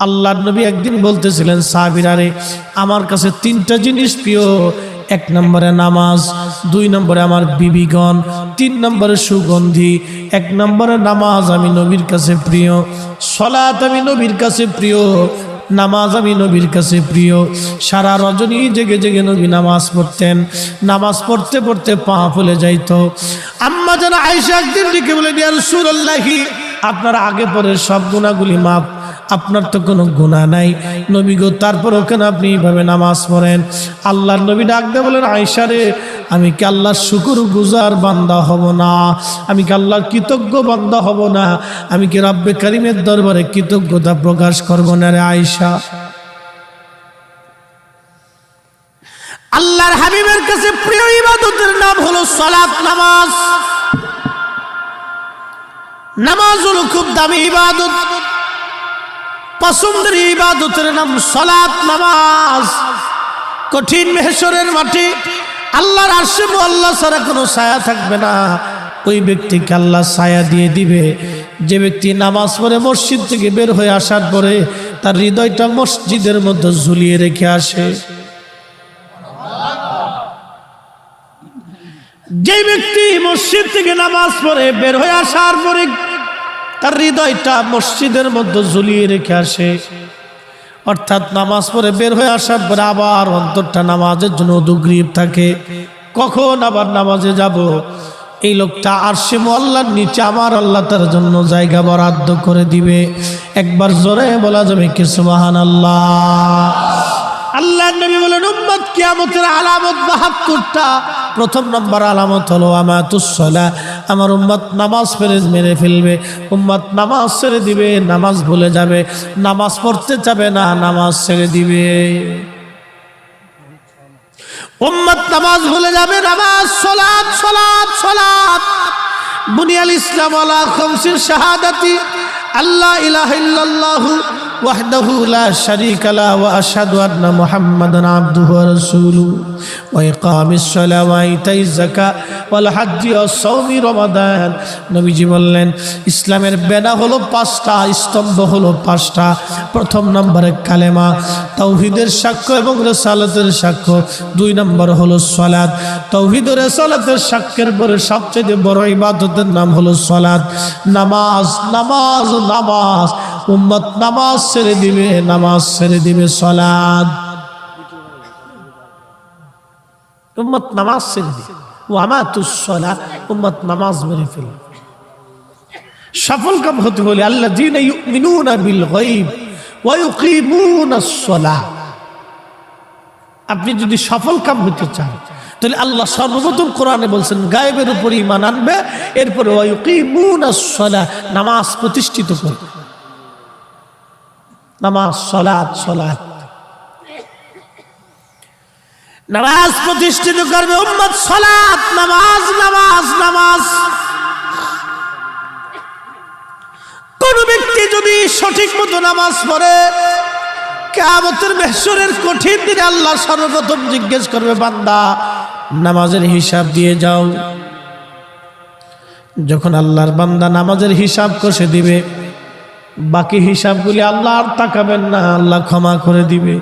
আল্লাহ নবী একদিন বলতেছিলেন, সাহাবিরারে, আমার কাছে তিনটা জিনিস প্রিয়। এক নম্বরে নামাজ, দুই নম্বরে আমার বিবিগণ, তিন নম্বরে সুগন্ধি, এক নম্বরে নামাজ আমি নবীর কাছে প্রিয় সলাত আমি নবীর কাছে প্রিয়, নামাজ আমি নবীর কাছে প্রিয়। সারা রজনী জেগে জেগে নবী নামাজ পড়তেন। নামাজ পড়তে পড়তে পা ফুলে যাইতো। আম্মা যেন আয়সা একদিন ডেকে বলে আপনার আগে পরে সব গুণাগুলি মাপ আপনার তো কোনো গুণা নাই। নবী গো, তারপর ওখানে আপনি এইভাবে নামাজ পড়েন। আল্লাহর নবী ডাকতে বলেন আয়সারে আমি কি আল্লাহর শুকুর গুজার বান্দা হব না? আমি কি আল্লাহর কৃতজ্ঞ বান্দা হব না? আমি কি রাব্বে করিমের দরবারে কৃতজ্ঞতা প্রকাশ করব না রে আয়সা আল্লাহর হাবিবের কাছে প্রিয় ইবাদতের নাম হলো সালাত নামাজ। নামাজ হলো খুব দামি ইবাদত। পছন্দের ইবাদতের নাম সলাত, নামাজ। কঠিন মেহেশ্বরের মাটি, আল্লাহর আসে আল্লাহ ছাড়া কোনো ছায়া থাকবে না। ওই ব্যক্তিকে আল্লাহ ছায়া দিয়ে দিবে। যে ব্যক্তি নামাজ পড়ে মসজিদ থেকে বের হয়ে আসার পরে তার হৃদয়টা মসজিদের মধ্যে ঝুলিয়ে রেখে আসে। যে ব্যক্তি মসজিদ থেকে নামাজ পড়ে বের হয়ে আসার পরে তার হৃদয়টা মসজিদের মধ্যে ঝুলিয়ে রেখে আসে। অর্থাৎ নামাজ পড়ে বের হয়ে আসার পরে আবার অন্তরটা নামাজের জন্য দুগ্রীব থাকে। কখন আবার নামাজে যাব? এই লোকটা আর সে আল্লাহর নিচে আমার আল্লাহ তার জন্য জায়গা বরাদ্দ করে দিবে। একবার জোরে বলা যাবে কিছু মহান আল্লাহ আল্লাহ নবী বলেন, উম্মত কিয়ামতের আলামত বাহাত্তরটা। প্রথম নম্বর আলামত হলো আমাতুসলা আমার উম্মত নামাজ ফেরে মেরে ফেলবে উম্মত নামাজ ছেড়ে দিবে নামাজ ভুলে যাবে নামাজ পড়তে যাবে না নামাজ ছেড়ে দিবে উম্মত নামাজ ভুলে যাবে, নামাজ সলাৎ সলাৎ সলাৎ বুনিয়াল ইসলাম আলা খমসির শাহাদাতি আল্লাহ ইলাহা ইল্লাল্লাহু وحده لا شريك له واشهد ان محمدا عبده ورسوله واقام الصلاه وايتاء الزكاه والحج والصوم رمضان নবীজি বললেন ইসলামের বেনা হলো পাঁচটা স্তম্ভ হলো পাঁচটা প্রথম নম্বরে কালেমা তৌহিদের সাক্ষ্য এবং রেসালতের সাক্ষ্য দুই নম্বর হলো সলাদ তৌহিদ ও রেসালতের সাক্ষ্যের পরে সবচেয়ে বড় ইবাদতের নাম হলো সলাদ নামাজ নামাজ নামাজ উম্মত নামাজ ছেড়ে দিবে, নামাজ ছেড়ে দিবে সলাদ। উম্মত নামাজ ছেড়ে দিবে। ও আমার তুসলা উম্মত নামাজ মেরে ফেলে সফল কাম হতে হলে আল্লাহ দিন বিল ইউকিমুনাস আপনি যদি সফল কাম হতে চান, তাহলে আল্লাহ সর্বপ্রথম কোরআনে বলছেন, গায়েবের উপর ইমান আনবে, এরপরে নামাজ প্রতিষ্ঠিত করবে। নামাজ সলাদ সলাদ নামাজ প্রতিষ্ঠিত করবে সলাদ নামাজ নামাজ নামাজ। কোন ব্যক্তি যদি সঠিক মতো নামাজ পড়ে কেমতের মেহসরের কঠিন দিনে আল্লাহ সর্বপ্রথম জিজ্ঞেস করবে, বান্দা, নামাজের হিসাব দিয়ে যাও। যখন আল্লাহর বান্দা নামাজের হিসাব কষে দিবে বাকি হিসাবগুলি আল্লাহ আর তাকাবেন না, আল্লাহ ক্ষমা করে দিবে।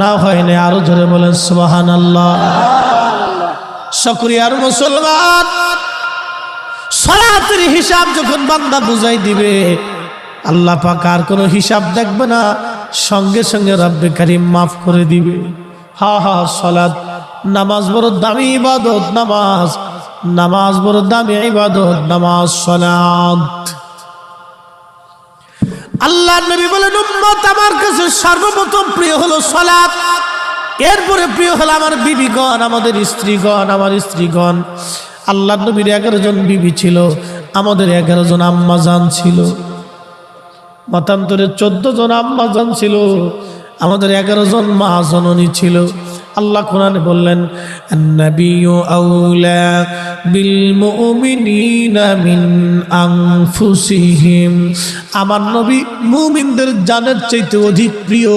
না হয় হয়নি আরও ধরে বলেন সুবাহান আল্লাহ সক্রিয়ার মুসলমান সরাতের হিসাব যখন বান্দা বুঝাই দিবে, আল্লাহ পাক আর কোনো হিসাব দেখবে না, সঙ্গে সঙ্গে রব্বে কারিম মাফ করে দিবে। হা হা সলাদ নামাজ বড় দামি ইবাদত, নামাজ নামাজ বড় দামি ইবাদত, নামাজ সলাদ আল্লাহ নবী বলেন, উম্মত আমার কাছে সর্বপ্রথম প্রিয় হলো সলাৎ এরপরে প্রিয় হলো আমার বিবিগণ, আমাদের স্ত্রীগণ, আমার স্ত্রীগণ। আল্লাহ নবীর এগারো জন বিবি ছিল, আমাদের এগারো জন আম্মাজান ছিল। মতান্তরে চোদ্দ জন আম্মাজান ছিল, আমাদের এগারো জন মা জননী ছিল। আল্লাহ কোরআনে বললেন নবিউ আউলা বিল মুমিনিনা মিন আনফুসিহিম। আমার নবী মুমিনদের জানের চাইতে অধিক প্রিয়।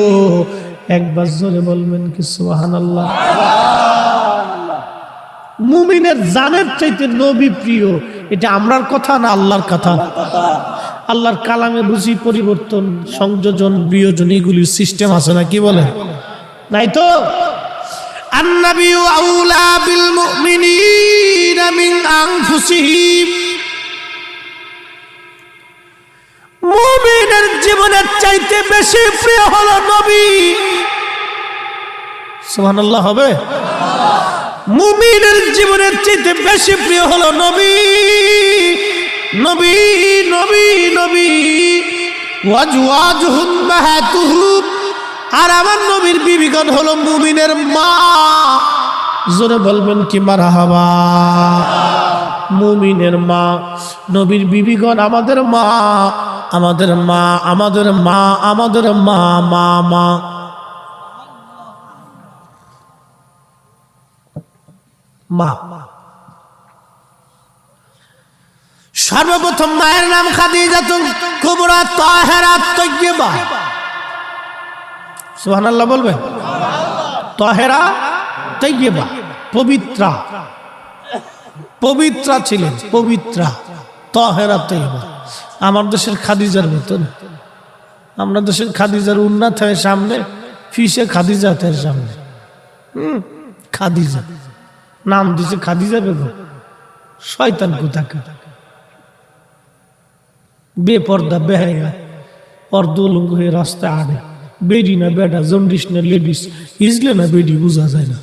একবার জোরে বলবেন কি সুবহানাল্লাহ? মুমিনের জানের চাইতে নবী প্রিয়। এটা আমরার কথা না আল্লাহর কথা? আল্লাহর কালামে বুঝি পরিবর্তন সংযোজন বিয়োজন এগুলির সিস্টেম আছে না কি বলে? নাই তো? النبي أولى بالمؤمنين من أنفسهم মুমিনের জীবনের চাইতে বেশি প্রিয় হলো নবী সুবহানাল্লাহ হবে মুমিনের জীবনের চাইতে বেশি প্রিয় হলো নবী নবী নবী নবী ওয়াজওয়াজহুম মাহাতুহুম আর আমার নবীর বিবিগণ হলো মুমিনের মা। জোরে বলবেন কি মারহাবা? মুমিনের মা, নবীর বিবিগণ আমাদের মা আমাদের মা আমাদের মা আমাদের মা মা মা। মা। সর্বপ্রথম মায়ের নাম খাদিজাতুল কুবরা তাহেরা তৈয়বা। সুবহানাল্লাহ বলবেন তাহেরা তৈয়বা, পবিত্রা। পবিত্রা ছিলেন, পবিত্রা। তাহেরা তৈয়বা। আমার দেশের খাদিজার মতন। আমরা দেশের খাদিজার উন্নাথ হয় সামনে, ফিসে খাদিজাতের সামনে। হুম, খাদিজা। নাম দিছে খাদিজা বেগম। শয়তান কোথাকার? বেপর্দা, বেহায়া। অর্ধলঙ্গ হয়ে রাস্তায় আড়ে বেডি না বেডা, জন্ডিস না লেডিস, ইজলে না বেডি, বোঝা যায় না।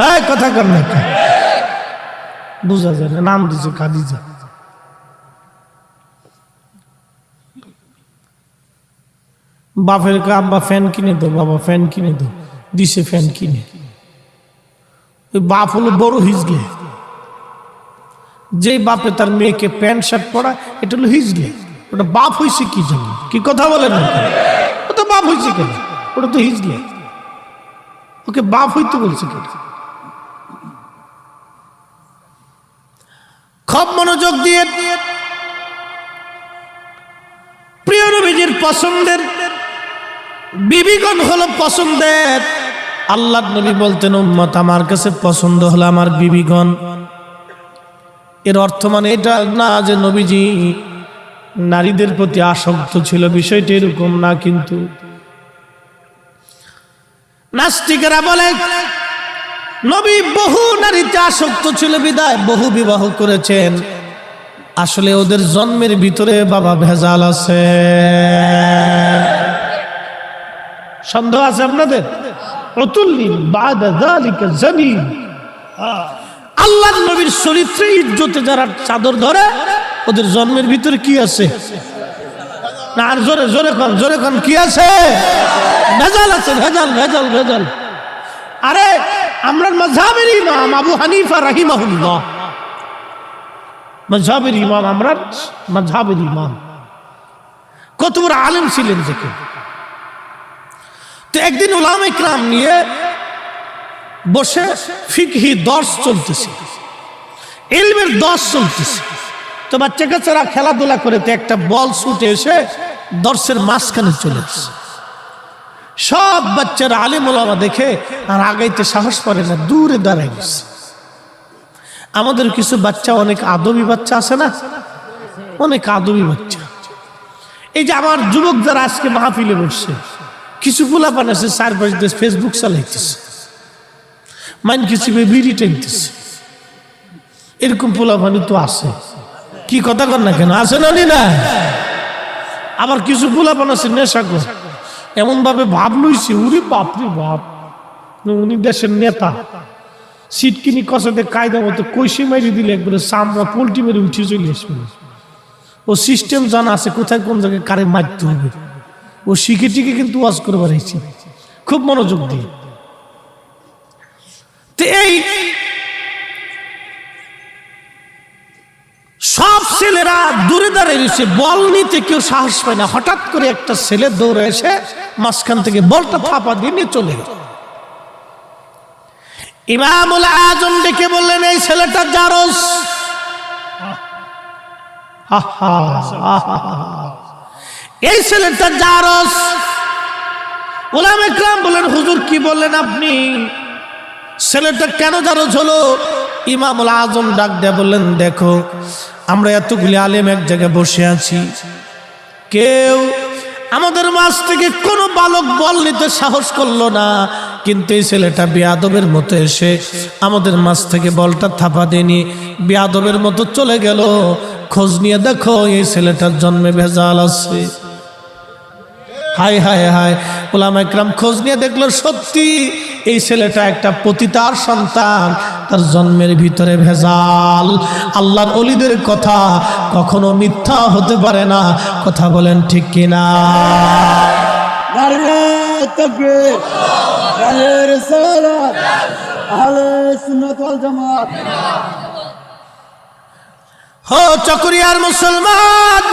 হ্যাঁ কথা কর না বোঝা যায় না, নাম দিছে খাদিজা। বাপের কা আব্বা ফ্যান কিনে দো বাবা ফ্যান কিনে দো দিছে ফ্যান কিনে। ওই বাপ হলো বড় হিজলে। যে বাপে তার মেয়েকে প্যান্ট শার্ট পরা এটা হলো হিজলে। ওটা বাপ হয়েছে কি জন্য কি কথা বলেন না ওটা বাপ হয়েছে কেন? ওটা তো হিজলে। ওকে বাপ হইতে বলছে কেন? খুব মনোযোগ দিয়ে প্রিয় নবীজির পছন্দের, বিবিগণ হলো পছন্দের। আল্লাহ নবী বলতেন, উম্মত আমার কাছে পছন্দ হলো আমার বিবিগণ। এর অর্থ মানে এটা না যে নবীজি নারীদের প্রতি আসক্ত ছিল, বিষয়টি এরকম না কিন্তু। নাস্তিকেরা বলে, নবী বহু নারীতে আসক্ত ছিল, বিদায় বহু বিবাহ করেছেন। আসলে ওদের জন্মের ভিতরে বাবা ভেজাল আছে। সন্দেহ আছে আপনাদের? আল্লাহ নবীর চরিত্রে ইজ্জতে যারা চাদর ধরে ওদের জন্মের ভিতরে কি আছে? না, আর জোরে জোরে কন জোরে কন, কি আছে? ভেজাল আছে, ভেজাল ভেজাল ভেজাল। আরে আমরা মজাবের ইমাম আবু হানিফা রাহিমাহুল্লাহ। মজাবের ইমাম আমরা মজাবের ইমাম। কত বড় আলেম ছিলেন দেখে তো একদিন ওলাম ইকরাম নিয়ে বসে ফিকহি দর্শ চলতেছে। এলমের দর্শ চলতেছে। তো বাচ্চা খেলাধুলা করে তো একটা বল ছুটে এসে দর্শের মাঝখানে চলে এসছে সব বাচ্চারা আলিম ওলামা দেখে আর আগাইতে সাহস পারে না, দূরে দাঁড়ায় গেছে। আমাদের কিছু বাচ্চা, অনেক আদবি বাচ্চা আছে না? অনেক আদবি বাচ্চা। এই যে আমার যুবক যারা আজকে মাহফিলে বসছে, কিছু পোলাপান আছে, চার পাঁচ দেশ ফেসবুক চালাইতেছে। মাইন কিছু বিড়ি টানতেছে। এরকম পোলাপানি তো আছে। কি কথা কর না কেন? আছে না না আবার কিছু পোলাপান আছে, নেশা কর। এমন ভাবে লইছে উনি বাপরে বাপ। উনি দেশের নেতা। সিট কিনি কষাতে কায়দা মতো কইসে মারি দিলে একবারে সামরা পোল্ট্রি মেরে উঠে চলে আসবে। ও সিস্টেম জানা আছে কোথায় কোন জায়গায় কারে মারতে হবে। ও শিখে টিকে কিন্তু ওয়াজ করবার হয়েছে খুব মনোযোগ দিয়ে। এই সব ছেলেরা দূরে দাঁড়িয়ে রয়েছে, বল নিতে কেউ সাহস পায় না। হঠাৎ করে একটা ছেলে দৌড়ে এসে মাঝখান থেকে বলটা থাপা দিয়ে নিয়ে চলে গেল। ইমামুল আজম ডেকে বললেন, এই ছেলেটা জারস। এই ছেলেটা জারস। ওলাম একরাম বললেন, হুজুর, কি বললেন আপনি? ছেলেটা কেন জারস হলো? ইমামুল আজম ডাক দেয়া বললেন, দেখো, আমরা এতগুলি আলেম এক জায়গায় বসে আছি। কেউ আমাদের মাছ থেকে কোনো বালক বল নিতে সাহস করল না। কিন্তু এই ছেলেটা বেয়াদবের মতো এসে আমাদের মাছ থেকে বলটা থাপা দেনি বেয়াদবের মতো চলে গেল। খোঁজ নিয়ে দেখো, এই ছেলেটার জন্মে ভেজাল আছে। হায় হায় হায় ওলাম একরাম খোঁজ নিয়ে দেখল সত্যি এই ছেলেটা একটা পতিতার সন্তান তার জন্মের ভিতরে ভেজাল। আল্লাহর অলিদের কথা কখনো মিথ্যা হতে পারে না। কথা বলেন ঠিক কিনা? হো চকরিয়ার মুসলমান!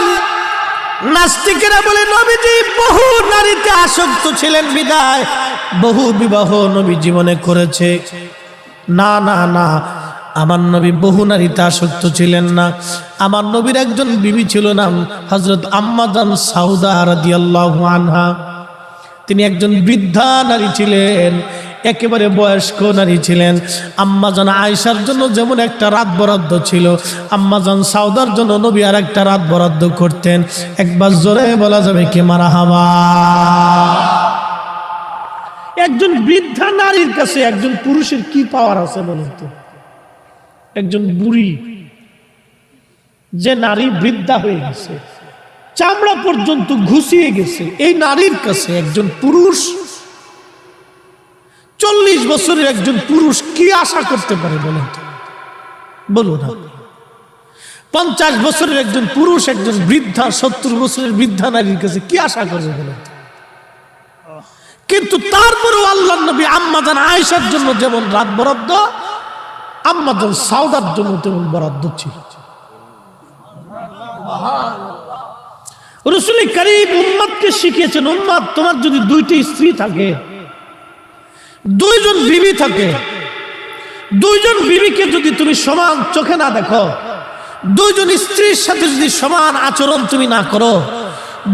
নাস্তিকেরা বলে, নবীজি, বহু নারীতে আসক্ত ছিলেন বিদায়। বহু বিবাহ নবী জীবনে করেছে। না না না, আমার নবী বহু নারীতে আসক্ত ছিলেন না। আমার নবীর একজন বিবি ছিল নাম হজরত আম্মাজান সাউদা রাদিয়াল্লাহু আনহা। তিনি একজন বৃদ্ধা নারী ছিলেন। একেবারে বয়স্ক নারী ছিলেন। আম্মাজান আয়েশার জন্য যেমন একটা রাত বরাদ্দ ছিল আম্মাজান সাউদার জন্য নবী আর একটা রাত বরাদ্দ করতেন। একবার জোরে বলা যাবে কে মারা হাবা একজন বৃদ্ধা নারীর কাছে একজন পুরুষের কি পাওয়ার আছে বলুন তো? একজন বুড়ি, যে নারী বৃদ্ধা হয়ে গেছে, চামড়া পর্যন্ত ঘুষিয়ে গেছে, এই নারীর কাছে একজন পুরুষ চল্লিশ বছরের একজন পুরুষ কি আশা করতে পারে বলুন বলুন পঞ্চাশ বছরের একজন পুরুষ, একজন বৃদ্ধা, সত্তর বছরের বৃদ্ধা নারীর কাছে কি আশা করবে বলুন? কিন্তু তারপরেও আল্লাহ নবী আম্মাজান আয়েশার জন্য যেমন রাত বরাদ্দ আম্মাদান সাউদার জন্য তেমন বরাদ্দ ছিল। রসুল করিম উম্মাদকে শিখিয়েছেন, উম্মাদ, তোমার যদি দুইটি স্ত্রী থাকে দুইজন বিবি থাকে। দুইজন বিবিকে যদি তুমি সমান চোখে না দেখো, দুইজন স্ত্রীর সাথে যদি সমান আচরণ তুমি না করো,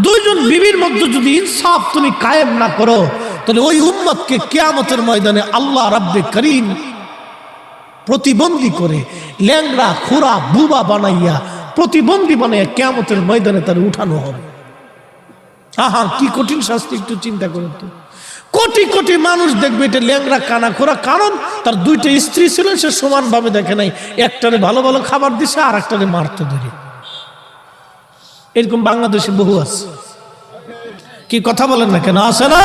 দুইজন বিবির মধ্যে যদি ইনসাফ তুমি কায়েম না করো, তাহলে ওই উম্মতকে কেয়ামতের ময়দানে আল্লাহ রাব্বে করিম প্রতিবন্ধী করে ল্যাংড়া, খুরা, বুবা বানাইয়া প্রতিবন্ধী বানাইয়া কেয়ামতের ময়দানে তার উঠানো হবে। আহা কি কঠিন শাস্তি, একটু চিন্তা করুন তো। কোটি কোটি মানুষ দেখবে এটা ল্যাংরা কানা খোরা কারণ তার দুইটা স্ত্রী ছিলেন, সে সমানভাবে দেখে নাই। একটারে ভালো ভালো খাবার দিছে আর একটারে মারতে ধরে এরকম বাংলাদেশে বহু আছে। কি কথা বলেন না কেন? আছে না?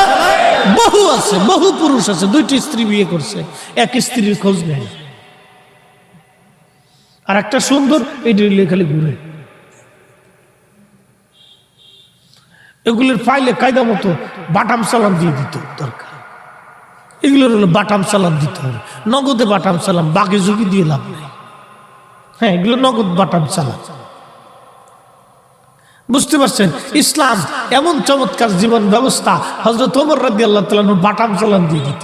বহু আছে, বহু পুরুষ আছে, দুইটি স্ত্রী বিয়ে করছে, এক স্ত্রীর খোঁজ নেই আর একটা সুন্দর এটি খালি ঘুরে। এগুলোর ফাইলে কায়দা মতো বাটাম সালাম দিয়ে দিত, দরকার। এগুলোর হলো বাটাম সালাম দিতে হবে। নগদে বাটাম সালাম, বাকি ঝুঁকি দিয়ে লাভ নেই। হ্যাঁ এগুলো নগদ বাটাম সালাম। বুঝতে পারছেন? ইসলাম এমন চমৎকার জীবন ব্যবস্থা হজরত ওমর রাদি আল্লাহ তালন বাটাম সালাম দিয়ে দিত।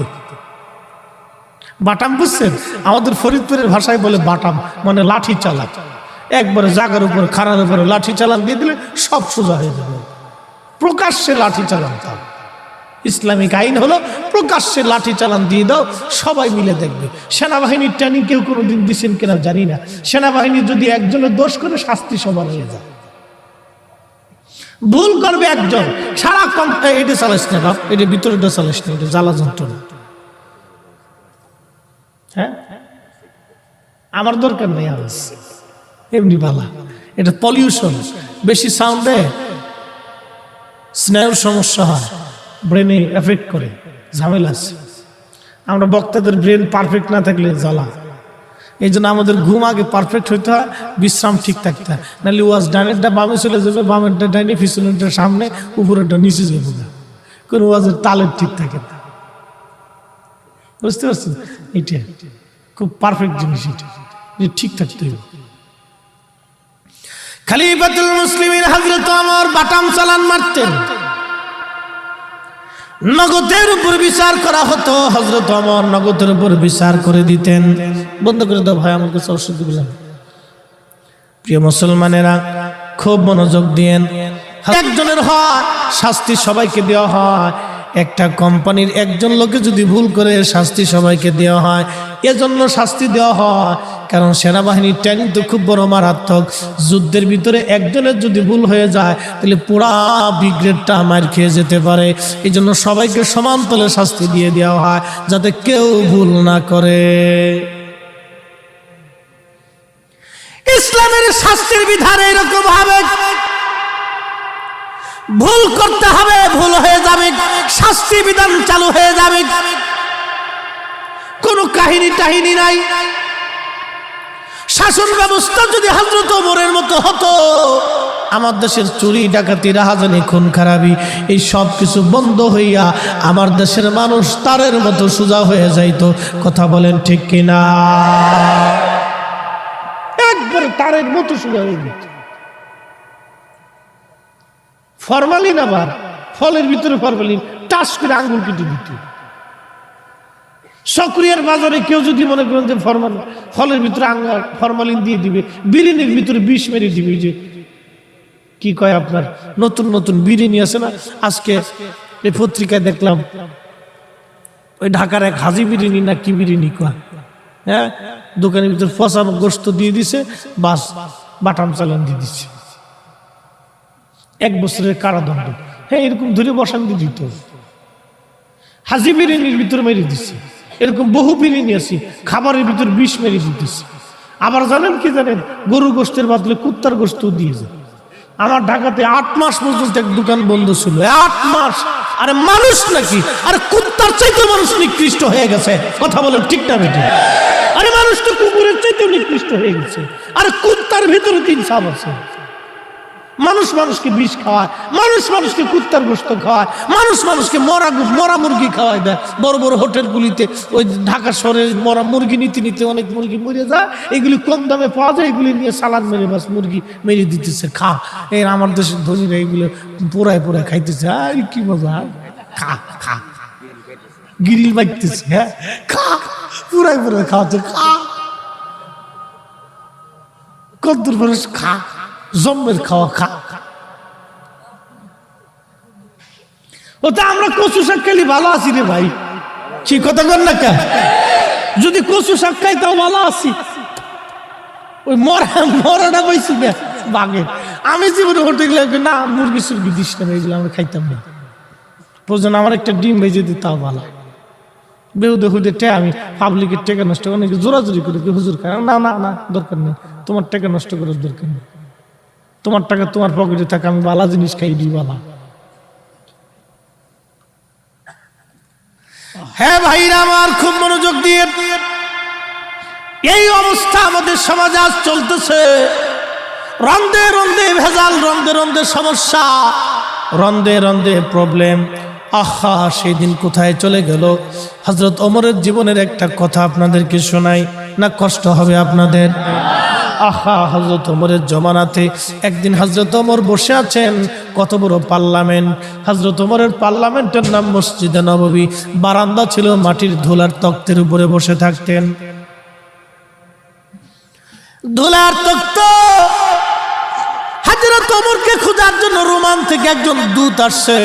বাটাম বুঝছেন? আমাদের ফরিদপুরের ভাষায় বলে বাটাম মানে লাঠি চালা একবারে জাগার উপর খানার উপরে লাঠি চালান দিয়ে দিলে সব সোজা হয়ে যাবে। প্রকাশ্যে লাঠি চালান দাও ইসলামিক আইন হলো প্রকাশ্যে লাঠি চালান দিয়ে দাও, সবাই মিলে দেখবে। সেনাবাহিনীর ট্রেনিং কেউ কোনোদিন দিচ্ছেন কিনা জানি না। সেনাবাহিনী যদি একজনের দোষ করে, শাস্তি সবার হয়ে যায়। ভুল করবে একজন। সারা কম এটা চালাস না এটা ভিতরেটা চালাস না, এটা জ্বালা যন্ত্রণা। হ্যাঁ? আমার দরকার নেই আওয়াজ। এমনি বালা। এটা পলিউশন বেশি সাউন্ড সাউন্ডে স্নায়ুর সমস্যা হয় ব্রেনে এফেক্ট করে, ঝামেলা আমরা বক্তাদের ব্রেন পারফেক্ট না থাকলে জ্বালা। এই জন্য আমাদের ঘুম আগে পারফেক্ট হইতে হয়, বিশ্রাম ঠিক থাকতে হয়। নাহলে ওয়াজ ডাইনেরটা বামে চলে যাবে, বামেরটা ডাইনে, পিছনেরটা সামনে, উপরেরটা নিচে যাবে না কোনো ওয়াজের তালের ঠিক থাকে না। বুঝতে পারছেন? এটা খুব পারফেক্ট জিনিস এটা। ঠিক থাকতে হবে। খালিফাতুল মুসলিমিন হযরত ওমর বাটাম চালান মারতেন। নগদের উপর বিচার করা হতো, হযরত ওমর নগদের উপর বিচার করে দিতেন। বন্ধ করে দাও ভাই, আমার কাছে অসুবিধা প্রিয় মুসলমানেরা, খুব মনোযোগ দিয়েন। একজনের হয়, শাস্তি সবাইকে দেওয়া হয়। একটা কোম্পানির একজন লোকে যদি ভুল করে শাস্তি সবাইকে দেওয়া হয়, এজন্য শাস্তি দেওয়া হয়। কারণ সেনাবাহিনীর ট্যাঙ্ক তো খুব বড় মারাত্মক। যুদ্ধের ভিতরে একজনের যদি ভুল হয়ে যায়, তাহলে পুরা ব্রিগেডটা মার খেয়ে যেতে পারে। এই জন্য সবাইকে সমান তলে শাস্তি দিয়ে দেওয়া হয়, যাতে কেউ ভুল না করে। ইসলামের শাস্তির বিধান এরকম হবে। ভুল করতে হবে, ভুল হয়ে যাবে। শাস্তি বিধান চালু হয়ে যাবে। কোনো কাহিনী টাহিনী নাই। শাসন ব্যবস্থা যদি হজরত ওমরের মতো হতো, আমার দেশের চুরি, ডাকাতি, রাহাজানি, খুন, খারাপি, এই সব কিছু বন্ধ হইয়া আমার দেশের মানুষ তারের মতো সোজা হয়ে যাইতো। কথা বলেন ঠিক কিনা? একবারে তারের মতো সোজা হয়ে যেত ফরমালিন আবার, ফলের ভিতরে ফরমালিন টাস করে আঙ্গুল কেটে দিত। সক্রিয়ার বাজারে কেউ যদি মনে করেন যে ফরমাল ফলের ভিতরে আঙ্গার ফরমালিন দিয়ে দিবে বিরিয়ানির ভিতরে বিষ মেরে দিবে যে কি কয় আপনার? নতুন নতুন বিরিয়ানি আছে না? আজকে এই পত্রিকায় দেখলাম, ওই ঢাকার এক হাজি বিরিয়ানি না কি বিরিয়ানি কয়? হ্যাঁ? দোকানের ভিতরে ফসানো গোস্ত দিয়ে দিছে, বাস বাটাম চালান দিয়ে দিচ্ছে এক বছরের কারাদণ্ড। হ্যাঁ এরকম ধরে বসান দিয়ে দিত। হাজি বিরিয়ানির ভিতরে মেরে দিচ্ছে এরকম বহু বিরিয়ানি আছে, খাবারের ভিতর বিষ মেরে দিতেছে। আবার জানেন কি জানেন? গরু গোস্তের বদলে কুত্তার গোস্ত দিয়েছে আমার ঢাকাতে আট মাস পর্যন্ত এক দোকান বন্ধ ছিল। আট মাস। আরে মানুষ নাকি? আরে কুত্তার চাইতে মানুষ নিকৃষ্ট হয়ে গেছে। কথা বলেন ঠিক না বেটি আরে মানুষ তো কুকুরের চাইতে নিকৃষ্ট হয়ে গেছে। আরে কুত্তার ভিতরে তিন সাপ আছে। মানুষ মানুষকে বিষ খাওয়ায়, মানুষ মানুষকে কুত্তার গোস্ত খাওয়ায়, মানুষ মানুষকে মরা মরা মুরগি খাওয়ায় দেয়। বড় বড় হোটেলগুলিতে ওই ঢাকা শহরে মরা মুরগি নিতে নিতে অনেক মুরগি মরে যায়। এগুলি কম দামে পাওয়া যায়, এগুলি নিয়ে সালাদ মেরে বাস মুরগি মেরে দিতেছে, খা। এর আমার দেশের ধনীরা এগুলো পোড়ায় পোড়ায় খাইতেছে। আর কি মজা খা খা। গিরিল বাজতেছে হ্যাঁ। খা পুরাই পুরাই খাওয়াচ্ছে, খা। কদ্দুর মানুষ খা। জম্মের খাওয়া খা। ও তা আমরা কচু শাক খেলি ভালো আছি রে ভাই। কি কথা কর না যদি কচু শাক খাই তাও ভালো আছি। ওই মরা, মরাটা পাইছি না বাঘের আমি জীবনে হোটেলে না, মুরগি সুরগি দিস না এগুলো আমরা খাইতাম না। প্রয়োজন আমার একটা ডিম ভেজে দিই তাও ভালো। বেহুদে হুদে টে আমি পাবলিকের টেকা নষ্ট করে জোরাজোরি করে হুজুর খায়? না না না, দরকার নেই। তোমার টেকা নষ্ট করার দরকার নেই। তোমার টাকা তোমার পকেটে থাকে, আমি বালা জিনিস খাই দিই বালা। হ্যাঁ ভাইরা আমার, খুব মনোযোগ দিয়ে। এই অবস্থা আমাদের সমাজে আজ চলতেছে। রন্দে রন্দে ভেজাল, রন্দে রন্দে সমস্যা, রন্দে রন্দে প্রবলেম আহা সেই দিন কোথায় চলে গেল? হজরত ওমরের জীবনের একটা কথা আপনাদেরকে শোনাই, না কষ্ট হবে আপনাদের? আহা হজরত ওমরের জমানাতে একদিন হজরত ওমর বসে আছেন, কত বড় পার্লামেন্ট। হজরত ওমরের পার্লামেন্টের নাম মসজিদে নববী, বারান্দা ছিল মাটির ধুলার তক্তের উপরে বসে থাকতেন। ধুলার তক্ত! হজরত ওমরকে খোঁজার জন্য রোমান থেকে একজন দূত আসছে।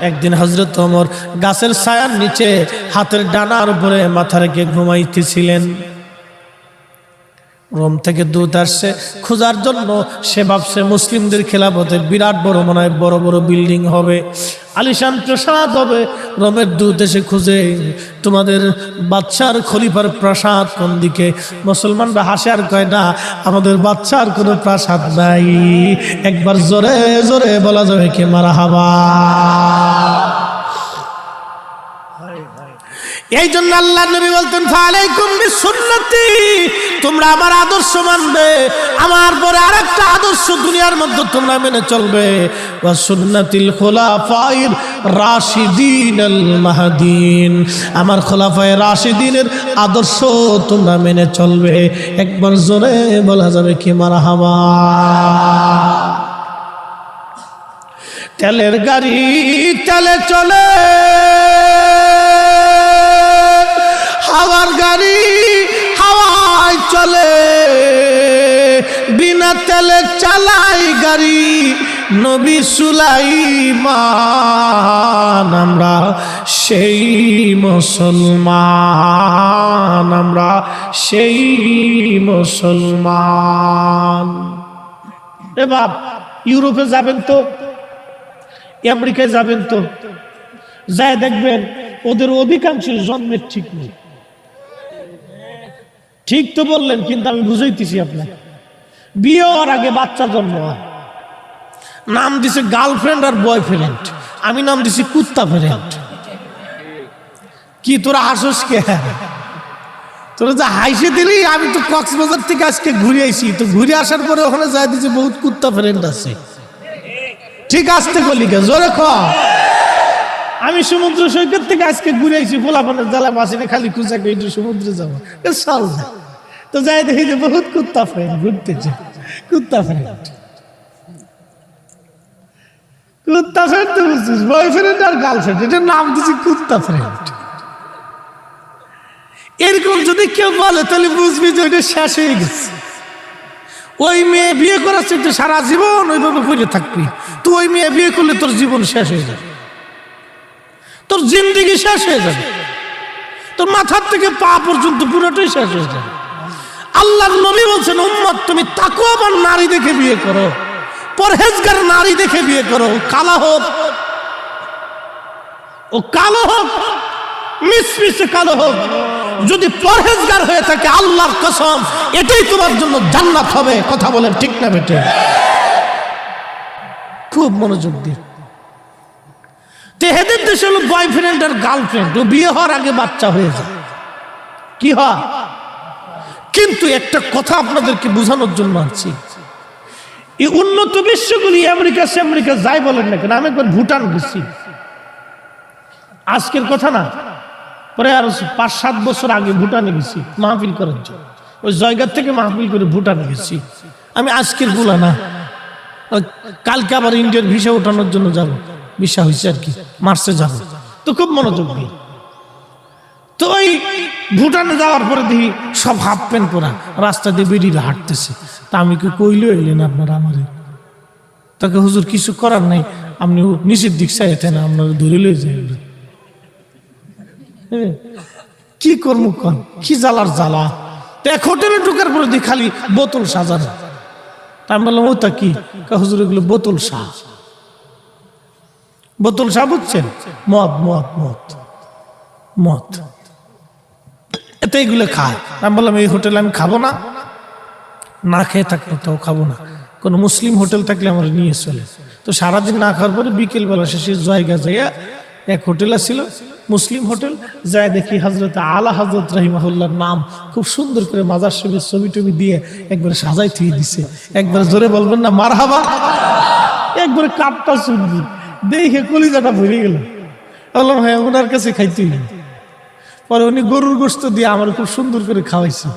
একদিন হজরত ওমর গাছের ছায়ার নিচে হাতের ডানার উপরে মাথা রেখে ঘুমাইতেছিলেন। রোম থেকে দূত আসছে। খোঁজার জন্য সে ভাবছে মুসলিমদের খেলাপথে বিরাট বড় মনে হয় বড় বড় বিল্ডিং হবে। আলিশান প্রসাদ হবে। রোমের দূত এসে খুঁজে, তোমাদের বাচ্চার খলিফার প্রাসাদ কোন দিকে? মুসলমানরা হাসে আর কয়, না, আমাদের বাচ্চার কোনো প্রাসাদ নাই। একবার জোরে জোরে বলা যাবে কে মারা হাবা। এই জন্য আল্লাহ নবী বলতেন বিসুন্নতি। তোমরা আমার আদর্শ মানবে, আমার পরে আরেকটা আদর্শ দুনিয়ার মধ্যে তোমরা মেনে চলবে। সুন্নাতিল খোলাফাইর রাশিদিন মাহদিন। আমার খোলাফায়ে রাশিদিনের আদর্শ তোমরা মেনে চলবে। একবার জোরে বলা যাবে কি মারহাবা? তেলের গাড়ি তেলে চলে। হাওয়ার গাড়ি হাওয়ায় চলে। বিনা তেলে চালাই গাড়ি নবী সুলাইমান, আমরা সেই মুসলমান, আমরা সেই মুসলমান। এ বাপ, ইউরোপে যাবেন তো? আমেরিকায় যাবেন তো? যায় দেখবেন, ওদের অধিকাংশ জন্মের ঠিক নেই। ঠিক তো বললেন, কিন্তু আমি বুঝাইতেছি আপনাকে। বিয়ে হওয়ার আগে বাচ্চা জন্ম নাম দিছে গার্লফ্রেন্ড আর বয়ফ্রেন্ড আমি নাম দিছি কুত্তা ফ্রেন্ড কি তোরা হাসস কে? তোরা যা হাইসে দিলি, আমি তো কক্সবাজার থেকে আজকে ঘুরে আইছি। তো ঘুরে আসার পরে ওখানে যাই দিছে বহুত কুত্তা ফ্রেন্ড আছে। ঠিক আসতে করলি কে জোরে খ আমি সমুদ্র সৈকত থেকে আজকে ঘুরে আইছি পোলাপানের জ্বালা মাসিনে খালি খুঁজা একটু সমুদ্রে যাব। চল তো যাই দেখি যে বহুত কুত্তা ফ্রেন্ড ঘুরতেছে। কুত্তা ফ্রেন্ড কুত্তা ফ্রেন্ড তো বুঝছিস বয়ফ্রেন্ড আর গার্লফ্রেন্ড এটার নাম দিচ্ছি কুত্তা ফ্রেন্ড এরকম যদি কেউ বলে, তাহলে বুঝবি যে ওইটা শেষ হয়ে গেছে। ওই মেয়ে বিয়ে করাচ্ছে তো সারা জীবন ওইভাবে পড়ে থাকবি। তুই ওই মেয়ে বিয়ে করলে তোর জীবন শেষ হয়ে যাবে। তোর জিন্দিগি শেষ হয়ে যাবে। তোর মাথার থেকে পা পর্যন্ত পুরোটাই শেষ হয়ে যাবে। আল্লাহ নবী বলছেন, উম্মত, তুমি তাকে আবার নারী দেখে বিয়ে করো, পরহেজগার নারী দেখে বিয়ে করো, কালা হোক ও কালো হোক, মিসমিসে কালো হোক। যদি পরহেজগার হয়ে থাকে, আল্লাহর কসম, এটাই তোমার জন্য জান্নাত হবে। কথা বলেন ঠিক না বেটে? খুব মনোযোগ দিয়ে। তেহেদের দেশে হলো বয়ফ্রেন্ড আর গার্লফ্রেন্ড ও বিয়ে হওয়ার আগে বাচ্চা হয়ে যায়। কি হয়? কিন্তু একটা কথা আপনাদেরকে বোঝানোর জন্য আনছি। এই উন্নত বিশ্বগুলি আমেরিকা সে আমেরিকা যাই বলেন না কেন, আমি একবার ভুটান গেছি। আজকের কথা না, পরে আর পাঁচ সাত বছর আগে ভুটানে গেছি, মাহফিল করার জন্য। ওই জায়গার থেকে মাহফিল করে ভুটানে গেছি। আমি আজকের বলা না। কালকে আবার ইন্ডিয়ার ভিসা ওঠানোর জন্য যাব। ভিসা হয়েছে আর কি মার্চে যাব তো খুব মনোযোগ দিয়ে। তো ওই ভুটানে যাওয়ার পরে দেখি সব হাফ প্যান্ট পরা রাস্তা দিয়ে বেরিয়ে হাঁটতেছে। তা আমি কি কইলে এলেন আপনারা আমারে? তাকে হুজুর কিছু করার নাই আপনি নিচের দিক চাইতেন আপনারা ধরে লয়ে যাই হ্যাঁ, কি কন? কি জ্বালার জ্বালা? তো এক হোটেলে ঢুকার পরে দেখি খালি বোতল সাজানো। তা আমি বললাম ওটা কি? হুজুর এগুলো বোতল শাহ বোতল শাহ বুঝছেন মদ মদ মদ মদ। এতে এগুলো খায়। আমি বললাম, এই হোটেলে আমি খাব না। না খেয়ে থাকব তাও খাব না। কোনো মুসলিম হোটেল থাকলে আমার নিয়ে চলে। তো সারাদিন না খাওয়ার পরে বিকেলবেলা শেষে জায়গা যাইয়া এক হোটেল ছিল মুসলিম হোটেল যায় দেখি হজরত আলা হজরত রাহিমাহুল্লার নাম খুব সুন্দর করে মাজার শরীফের ছবি টবি দিয়ে একবারে সাজাই থুয়ে দিছে। একবার জোরে বলবেন না মার হাবা একবারে কাপটা শুনবি দেখে কলিজাটা ভরে গেল। বললাম হ্যাঁ ওনার কাছে খাইতে হইল। পরে উনি গরুর গোস্ত দিয়ে আমার খুব সুন্দর করে খাওয়াইছে।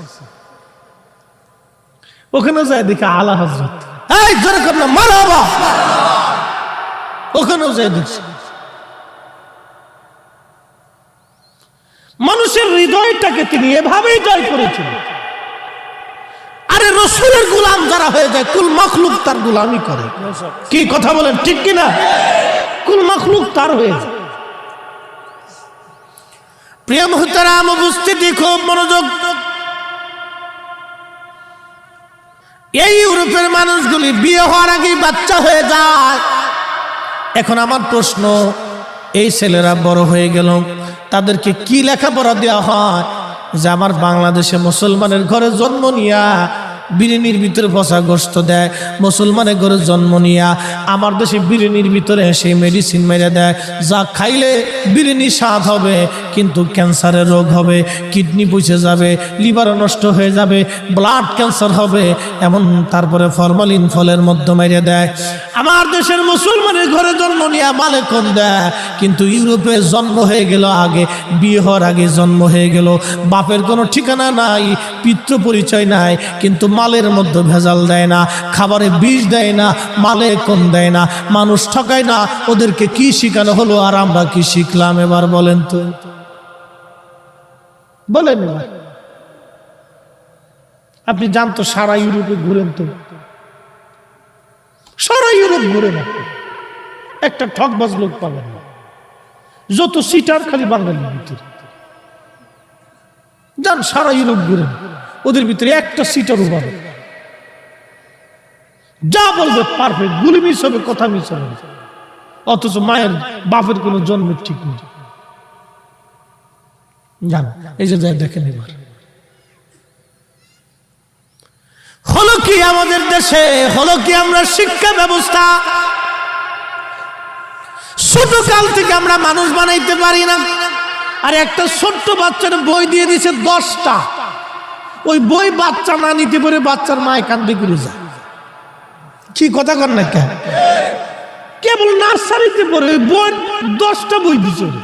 ওখানে যায় দেখি আলা হজরত এই জোরে কর না ওখানেও যায় দেখছি মানুষের হৃদয়টাকে তিনি এভাবেই জয় করেছিলেন আরে রসুলের গুলাম যারা হয়ে যায় কুল মখলুক তার গুলামি করে। কি কথা বলেন ঠিক কিনা? কুল মখলুক তার হয়ে? প্রিয় মুহতারাম, উপস্থিতি খুব মনোযোগ। এই ইউরোপের মানুষগুলি বিয়ে হওয়ার আগেই বাচ্চা হয়ে যায়। এখন আমার প্রশ্ন, এই ছেলেরা বড় হয়ে গেল, তাদেরকে কি লেখাপড়া দেওয়া হয়? যে আমার বাংলাদেশে মুসলমানের ঘরে জন্ম নিয়া বিরিয়ানির ভিতরে গোস্ত দেয়। মুসলমানের ঘরে জন্ম নিয়া আমার দেশে বিরিয়ানির ভিতরে এসে মেডিসিন মেরে দেয়। যা খাইলে বিরিয়ানি স্বাদ হবে। কিন্তু ক্যান্সারের রোগ হবে, কিডনি পচে যাবে, লিভার নষ্ট হয়ে যাবে, ব্লাড ক্যান্সার হবে, এমন তারপরে ফরমালিন ফলের মধ্যে মেরে দেয়। আমার দেশের মুসলমানের ঘরে জন্ম নিয়ে মালে কোন দেয়, কিন্তু ইউরোপে জন্ম হয়ে গেল আগে, বিয়ে হওয়ার আগে জন্ম হয়ে গেল। বাপের কোনো ঠিকানা নাই, পিতৃ পরিচয় নাই, কিন্তু মালের মধ্যে ভেজাল দেয় না, খাবারে বিষ দেয় না, মালে কোন দেয় না, মানুষ ঠকায় না, ওদেরকে কি শিখানো হলো আর আমরা কি শিখলাম? এবার বলেন তো। বলেন এবার। আপনি জানতো সারা ইউরোপে ঘুরেন তো। সারা ইউরোপ ঘুরে না। একটা ঠকবাজ লোক পাবেন না। যত সিটার খালি বাঙালির ভিতরে। যান সারা ইউরোপ ঘুরেন। ওদের ভিতরে একটা সিটারও পাবে যা বলবে পারফেক্ট। গুলি মিস হবে, কথা মিস হবে। অথচ মায়ের বাপের কোনো জন্মের ঠিক নেই। জান, এই যে দেখেন এবার। হলো কি আমাদের দেশে, হলো কি আমরা শিক্ষা ব্যবস্থা? ছোট কাল থেকে আমরা মানুষ বানাইতে পারি না। আর একটা ছোট্ট বাচ্চার বই দিয়ে দিছে দশটা। ওই বই বাচ্চা না নিতে পারে বাচ্চার মায় কান্দে করে যায় কি কথা কর না কেন কেবল নার্সারিতে পড়ে ওই বই দশটা বই ওরে।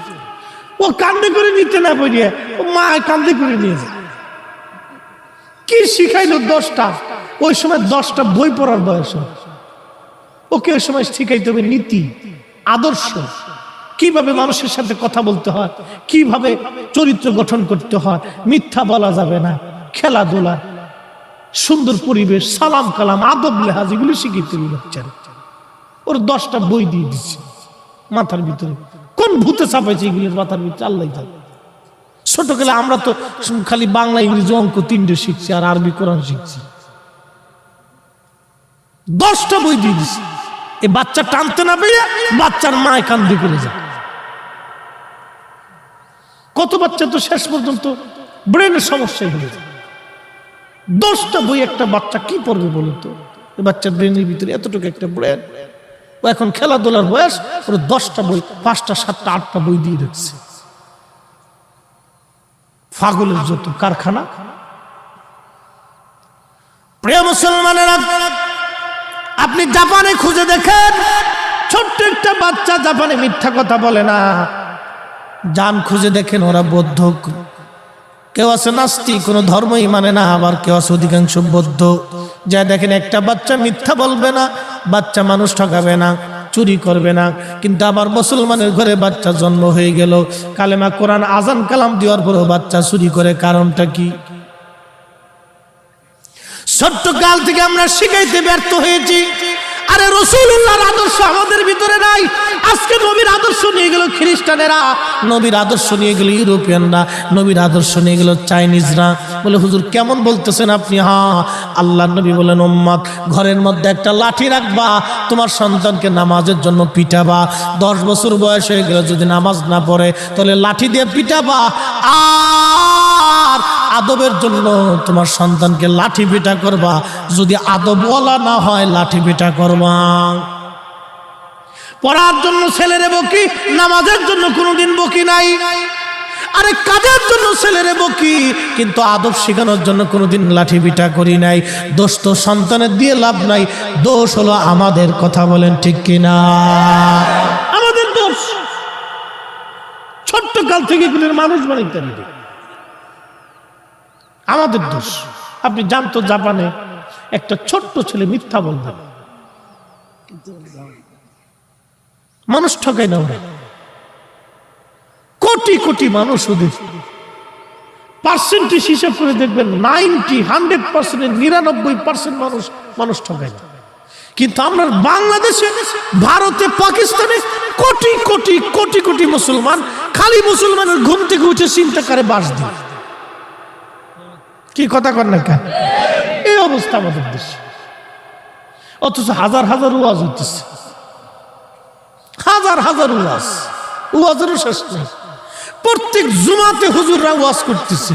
ও কান্দে করে নিতে না পারিয়া, ও মা কান্দে করে নিয়ে যায়। কি শিখাইলো দশটা? ওই সময় দশটা বই পড়ার বয়স ওকে ওই সময় শিখাইতে হবে নীতি, আদর্শ। কীভাবে মানুষের সাথে কথা বলতে হয়, কীভাবে চরিত্র গঠন করতে হয়, মিথ্যা বলা যাবে না, খেলাধুলা, সুন্দর পরিবেশ, সালাম কালাম, আদব লেহাজ, এগুলো হবে বাচ্চারা। ওর দশটা বই দিয়ে দিচ্ছে মাথার ভিতরে। কোন ভূতে চাপাইছে এগুলোর মাথার ভিতরে? আল্লাহ জানে। ছোটকালে আমরা তো খালি বাংলা, ইংরেজি, অঙ্ক তিনটে শিখছি আর আরবি, কোরআন শিখছি। দশটা বই দিয়ে দিছি। এই বাচ্চা টানতে না পেরে বাচ্চার মায় কান্দি করে যায়। কত বাচ্চা তো শেষ পর্যন্ত ব্রেনের সমস্যায় হয়ে যায়। দশটা বই একটা বাচ্চা কি পড়বে বলুন তো? এই বাচ্চার ব্রেনের ভিতরে এতটুকু একটা ব্রেন ও এখন খেলাধুলার বয়স ওর দশটা বই, পাঁচটা, সাতটা, আটটা বই দিয়ে রাখছে। ফাগলের যত কারখানা, প্রিয় মুসলমানেরা, আপনি জাপানে খুঁজে দেখেন, ছোট্ট একটা বাচ্চা জাপানে মিথ্যা কথা বলে না। যান খুঁজে দেখেন ওরা বৌদ্ধ। কেউ আছে নাস্তি কোনো ধর্মই মানে না, আবার কেউ আছে অধিকাংশ বৌদ্ধ। যা দেখেন একটা বাচ্চা মিথ্যা বলবে না বাচ্চা মানুষ ঠকাবে না, চুরি করবে না। কিন্তু আবার মুসলমানের ঘরে বাচ্চা জন্ম হয়ে গেল। কালেমা কোরআন আজান কালাম দেওয়ার পরেও বাচ্চা চুরি করে, কারণটা কি? ছোট্ট কাল থেকে আমরা শিখাইতে ব্যর্থ হয়েছি। আরে রসুল্লাহর আদর্শ আমাদের ভিতরে নাই। আজকে নবীর আদর্শ নিয়ে গেল খ্রিস্টানেরা, নবীর আদর্শ নিয়ে গেল ইউরোপিয়ানরা, নবীর আদর্শ নিয়ে গেল চাইনিজরা। বলে, হুজুর, কেমন বলতেছেন আপনি? হ্যাঁ আল্লাহ নবী বলেন ওম্মাদ ঘরের মধ্যে একটা লাঠি রাখবা, তোমার সন্তানকে নামাজের জন্য পিটাবা। দশ বছর বয়স হয়ে গেলে, যদি নামাজ না পড়ে, তাহলে লাঠি দিয়ে পিটাবা। আর আদবের জন্য তোমার সন্তানকে লাঠি পিটা করবা। যদি আদব বলা না হয়, লাঠি পিটা করবা। পড়ার জন্য ছেলেরে বকি, নামাজের জন্য কোনোদিন বকি নাই। আরে কাজের জন্য ছেলেরে বকি, কিন্তু আদব শেখানোর জন্য কোনোদিন লাঠি পিটা করি নাই। দোষ তো সন্তানের দিয়ে লাভ নাই। দোষ হলো আমাদের কথা বলেন ঠিক কিনা? আমাদের দোষ। ছোট্ট কাল থেকে মানুষ বানাইতে আমাদের দোষ। আপনি জানতো জাপানে একটা ছোট্ট ছেলে মিথ্যা বলবেন মানুষ ঠকায় না কোটি কোটি মানুষ ওদের। পার্সেন্টেজ হিসাব করে দেখবেন নাইনটি হান্ড্রেড পার্সেন্টের নিরানব্বই পার্সেন্ট মানুষ মানুষ ঠকায় না। কিন্তু আমরা বাংলাদেশে, ভারতে, পাকিস্তানে কোটি কোটি কোটি কোটি মুসলমান, খালি মুসলমানের ঘুম থেকে উঠে চিন্তা করে বাস দিয়ে কি কথা কর না কেন? এই অবস্থা আমাদের দেশে। অথচ হাজার হাজার ওয়াজ হইতেছে। হাজার হাজার ওয়াজ ওয়াজেরও শেষ নেই। প্রত্যেক জুমাতে হুজুররা ওয়াজ করতেছে।